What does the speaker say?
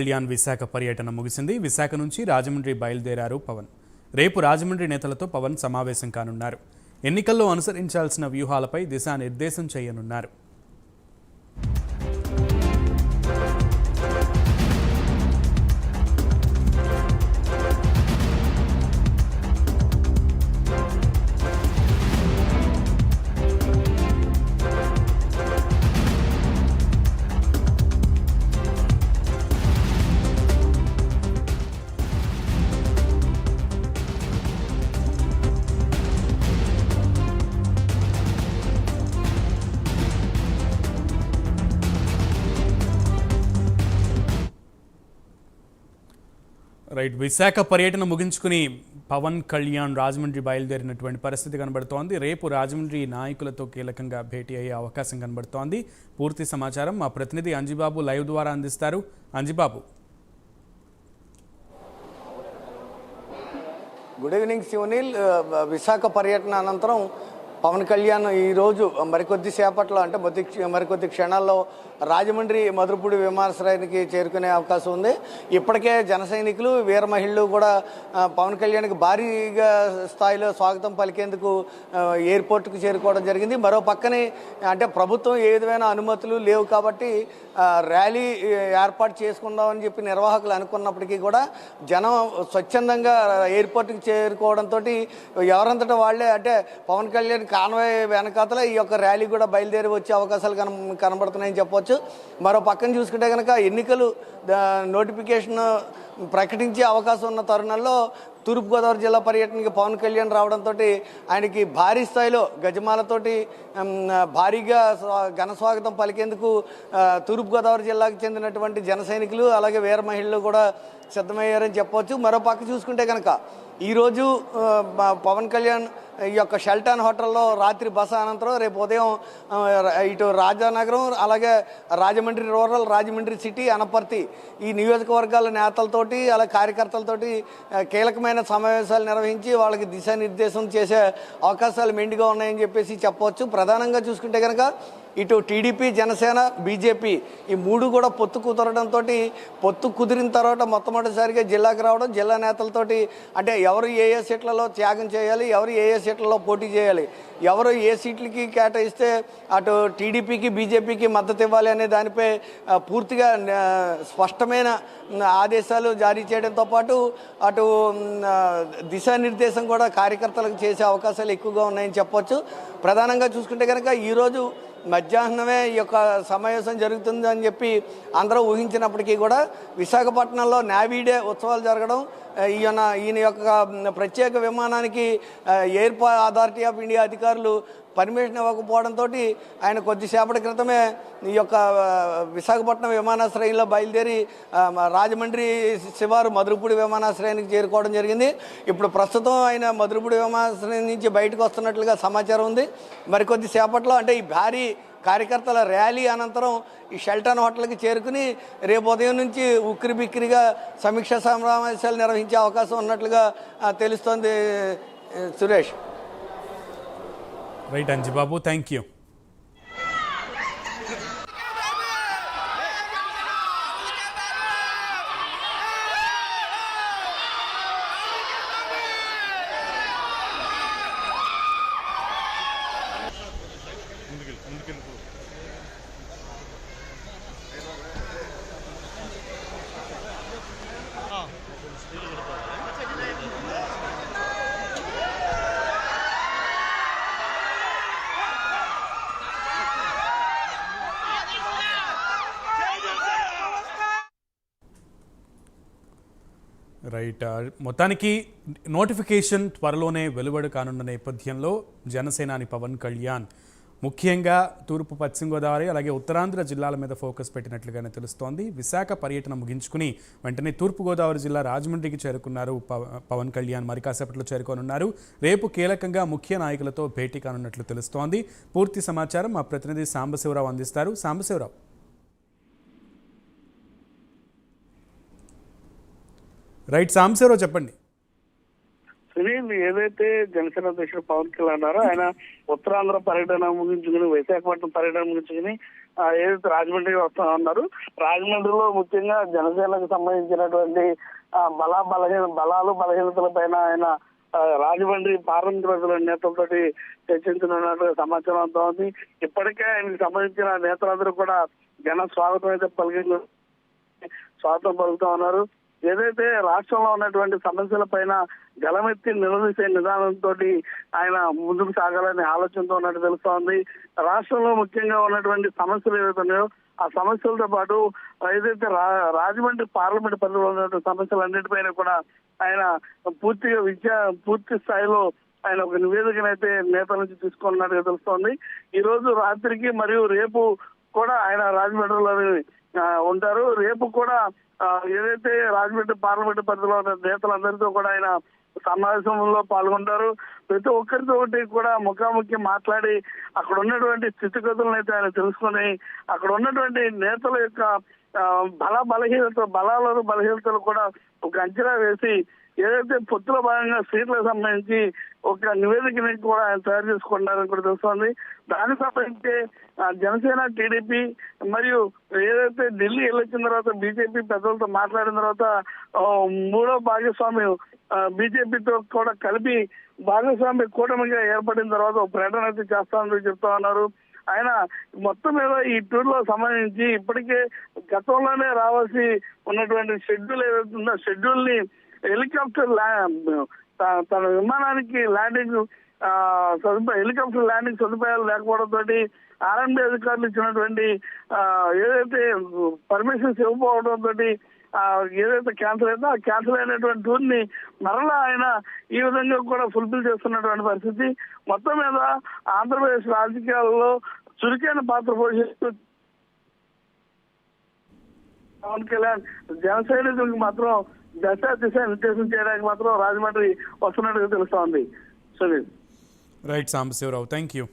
కళ్యాణ్ విశాఖ పర్యటన ముగిసింది. విశాఖ నుంచి రాజమండ్రి బయలుదేరారు పవన్. రేపు రాజమండ్రి నేతలతో పవన్ సమావేశం కానున్నారు. ఎన్నికల్లో అనుసరించాల్సిన వ్యూహాలపై దిశానిర్దేశం చేయనున్నారు. రైట్. విశాఖ పర్యటన ముగించుకుని పవన్ కళ్యాణ్ రాజమండ్రి బయలుదేరినటువంటి పరిస్థితి కనబడుతోంది. రేపు రాజమండ్రి నాయకులతో కీలకంగా భేటీ అయ్యే అవకాశం కనబడుతోంది. పూర్తి సమాచారం మా ప్రతినిధి అంజిబాబు లైవ్ ద్వారా అందిస్తారు. అంజిబాబు. గుడ్ ఈవినింగ్ శివనీల్ విశాఖ పర్యటన అనంతరం పవన్ కళ్యాణ్ ఈరోజు మరికొద్ది సేపట్లో అంటే మరికొద్ది మరికొద్ది క్షణాల్లో రాజమండ్రి మధురపూడి విమానాశ్రయానికి చేరుకునే అవకాశం ఉంది. ఇప్పటికే జన సైనికులు వీర మహిళలు కూడా పవన్ కళ్యాణ్కి భారీగా స్థాయిలో స్వాగతం పలికేందుకు ఎయిర్పోర్ట్కు చేరుకోవడం జరిగింది. మరో పక్కనే అంటే ప్రభుత్వం ఏ విధమైన అనుమతులు లేవు కాబట్టి ర్యాలీ ఏర్పాటు చేసుకుందామని చెప్పి నిర్వాహకులు అనుకున్నప్పటికీ కూడా జనం స్వచ్ఛందంగా ఎయిర్పోర్ట్కి చేరుకోవడంతో ఎవరంతటా వాళ్ళే అంటే పవన్ కళ్యాణ్ కాన్వాయ్ వెనకాతల ఈ యొక్క ర్యాలీ కూడా బయలుదేరి వచ్చే అవకాశాలు కన కనబడుతున్నాయని చెప్పొచ్చు. మరో పక్కన చూసుకుంటే కనుక ఎన్నికలు నోటిఫికేషన్ ప్రకటించే అవకాశం ఉన్న తరుణంలో తూర్పుగోదావరి జిల్లా పర్యటనకి పవన్ కళ్యాణ్ రావడంతో ఆయనకి భారీ స్థాయిలో గజమాలతోటి భారీగా ఘన స్వాగతం పలికేందుకు తూర్పుగోదావరి జిల్లాకు చెందినటువంటి జన సైనికులు అలాగే వీర మహిళలు కూడా సిద్ధమయ్యారని చెప్పవచ్చు మరో పక్క చూసుకుంటే కనుక ఈరోజు పవన్ కళ్యాణ్ ఈ యొక్క షెల్టాన్ హోటల్లో రాత్రి బస అనంతరం రేపు ఉదయం ఇటు రాజానగరం అలాగే రాజమండ్రి రూరల్ రాజమండ్రి సిటీ అనపర్తి ఈ నియోజకవర్గాల నేతలతోటి అలాగే కార్యకర్తలతోటి కీలకమైన సమావేశాలు నిర్వహించి వాళ్ళకి దిశానిర్దేశం చేసే అవకాశాలు మెండుగా ఉన్నాయని చెప్పేసి చెప్పవచ్చు. ప్రధానంగా చూసుకుంటే కనుక ఇటు టీడీపీ జనసేన బీజేపీ ఈ మూడు కూడా పొత్తు కుదరడంతో పొత్తు కుదిరిన తర్వాత మొట్టమొదటిసారిగా జిల్లాకు రావడం జిల్లా నేతలతోటి అంటే ఎవరు ఏ ఏ సీట్లలో త్యాగం చేయాలి ఎవరు ఏ ఏ సీట్లలో పోటీ చేయాలి. ఎవరు ఏ సీట్లకి కేటాయిస్తే అటు టీడీపీకి బీజేపీకి మద్దతు ఇవ్వాలి అనే దానిపై పూర్తిగా స్పష్టమైన ఆదేశాలు జారీ చేయడంతో పాటు అటు దిశానిర్దేశం కూడా కార్యకర్తలకు చేసే అవకాశాలు ఎక్కువగా ఉన్నాయని చెప్పొచ్చు. ప్రధానంగా చూసుకుంటే కనుక ఈరోజు మధ్యాహ్నమే ఈ యొక్క సమావేశం జరుగుతుంది అని చెప్పి అందరూ ఊహించినప్పటికీ కూడా విశాఖపట్నంలో నావీడే ఉత్సవాలు జరగడం ఈయన ఈయన యొక్క ప్రత్యేక విమానానికి ఆ, ఎయిర్పో అథారిటీ ఆఫ్ ఇండియా అధికారులు పర్మిషన్ ఇవ్వకపోవడంతో ఆయన కొద్దిసేపటి క్రితమే ఈ యొక్క విశాఖపట్నం విమానాశ్రయంలో బయలుదేరి రాజమండ్రి శివారు మధురపూడి విమానాశ్రయానికి చేరుకోవడం జరిగింది. ఇప్పుడు ప్రస్తుతం ఆయన మధురపూడి విమానాశ్రయం నుంచి బయటకు వస్తున్నట్లుగా సమాచారం ఉంది. మరికొద్దిసేపట్లో అంటే ఈ భారీ కార్యకర్తల ర్యాలీ అనంతరం ఈ షెల్టన్ హోటల్కి చేరుకుని రేపు ఉదయం నుంచి ఉక్కిరి బిక్కిరిగా సమీక్షా సమావేశాలు నిర్వహించే అవకాశం ఉన్నట్లుగా తెలుస్తోంది Suresh. Right Anjibabu thank you right మొత్తానికి నోటిఫికేషన్ త్వరలోనే వెలువడు కానున్న నేపథ్యంలో జనసేనాని పవన్ కళ్యాణ్ ముఖ్యంగా తూర్పు పశ్చిమ గోదావరి అలాగే ఉత్తరాంధ్ర జిల్లాల మీద ఫోకస్ పెట్టినట్లుగానే తెలుస్తోంది. విశాఖ పర్యటన ముగించుకుని వెంటనే తూర్పు గోదావరి జిల్లా రాజమండ్రికి చేరుకున్నారు పవ- పవన్ కళ్యాణ్. మరి కాసేపట్లో చేరుకోనున్నారు. రేపు కీలకంగా ముఖ్య నాయకులతో భేటీ కానున్నట్లు తెలుస్తోంది. పూర్తి సమాచారం మా ప్రతినిధి సాంబశివరావు అందిస్తారు. సాంబశివరావు. రైట్ సాంబశివరావు చెప్పండి. సునీల్ ఏదైతే జనసేన అధ్యక్షుడు పవన్ కళ్యాణ్ అన్నారో ఆయన ఉత్తరాంధ్ర పర్యటన ముగించుకుని విశాఖపట్నం పర్యటన ముగించుకుని ఏదైతే రాజమండ్రి వస్తా ఉన్నారు రాజమండ్రిలో ముఖ్యంగా జనసేనకు సంబంధించినటువంటి బల బలహీన బలాలు బలహీనతల పైన ఆయన రాజమండ్రి పార్లమెంట్ ప్రజల నేతలతో చర్చించనున్నట్టు సమాచారం అంతా ఉంది. ఇప్పటికే ఆయనకు సంబంధించిన నేతలందరూ కూడా జన స్వాగతం అయితే పలికి స్వాగతం పలుకుతా ఉన్నారు. ఏదైతే రాష్ట్రంలో ఉన్నటువంటి సమస్యల పైన గలమెత్తి నిలదీసే నిదానంతో ఆయన ముందుకు సాగాలనే ఆలోచనతో ఉన్నట్టు తెలుస్తోంది. రాష్ట్రంలో ముఖ్యంగా ఉన్నటువంటి సమస్యలు ఏవైతున్నాయో ఆ సమస్యలతో పాటు ఏదైతే రా- రాజమండ్రి పార్లమెంట్ పరిధిలో ఉన్నటువంటి సమస్యలన్నిటిపైన కూడా ఆయన పూర్తిగా విద్య పూర్తి స్థాయిలో ఆయన ఒక నివేదికనైతే నేతల నుంచి తీసుకున్నట్టుగా తెలుస్తోంది. ఈ రోజు రాత్రికి మరియు రేపు కూడా ఆయన రాజమండ్రిలో ఉంటారు. రేపు కూడా ఏదైతే రాజమండ్రి పార్లమెంట్ పరిధిలో ఉన్న నేతలందరితో కూడా ఆయన సమావేశంలో పాల్గొంటారు. ప్రతి ఒక్కరితో ఒకటి కూడా ముఖాముఖి మాట్లాడి అక్కడ ఉన్నటువంటి స్థితిగతులను అయితే ఆయన తెలుసుకొని అక్కడ ఉన్నటువంటి నేతల యొక్క బల బలహీనత బలాలను బలహీనతలు కూడా ఒక అంచనా వేసి ఏదైతే పొత్తుల భాగంగా సీట్లకు సంబంధించి ఒక నివేదికని కూడా ఆయన తయారు చేసుకున్నారని కూడా తెలుస్తోంది. దానికి సంబంధించి జనసేన టీడీపీ మరియు ఏదైతే ఢిల్లీ వెళ్ళొచ్చిన తర్వాత బీజేపీ పెద్దలతో మాట్లాడిన తర్వాత మూడో భాగస్వామి బీజేపీతో కూడా కలిపి భాగస్వామి కూటమిగా ఏర్పడిన తర్వాత ఒక ప్రకటన అయితే చేస్తామని చెప్తా ఉన్నారు. ఆయన మొత్తం మీద ఈ టూర్లో సంబంధించి ఇప్పటికే గతంలోనే రావాల్సి ఉన్నటువంటి షెడ్యూల్ ఏదైతే ఉందో షెడ్యూల్ని హెలికాప్టర్ ల్యా- త- తన విమానానికి ల్యాండింగ్ సదుపాయ సదుపాయం హెలికాప్టర్ ల్యాండింగ్ సదుపాయాలు లేకపోవడంతో ఆర్ఎండి అధికారులు ఇచ్చినటువంటి ఏదైతే పర్మిషన్స్ ఇవ్వకపోవడంతో తోటి ఏదైతే క్యాన్సిల్ అయిందో ఆ క్యాన్సిల్ అయినటువంటి టూర్ని మరలా ఆయన ఈ విధంగా కూడా ఫుల్ఫిల్ చేస్తున్నటువంటి పరిస్థితి. మొత్తం మీద ఆంధ్రప్రదేశ్ రాజకీయాల్లో చురుకైన పాత్ర పోషిస్తూ పవన్ కళ్యాణ్ జన సైనికులకు మాత్రం దశ దిశ నిర్దేశం చేయడానికి మాత్రం రాజమండ్రి వస్తున్నట్టుగా తెలుస్తోంది Sunil. Right Sambasivarao thank you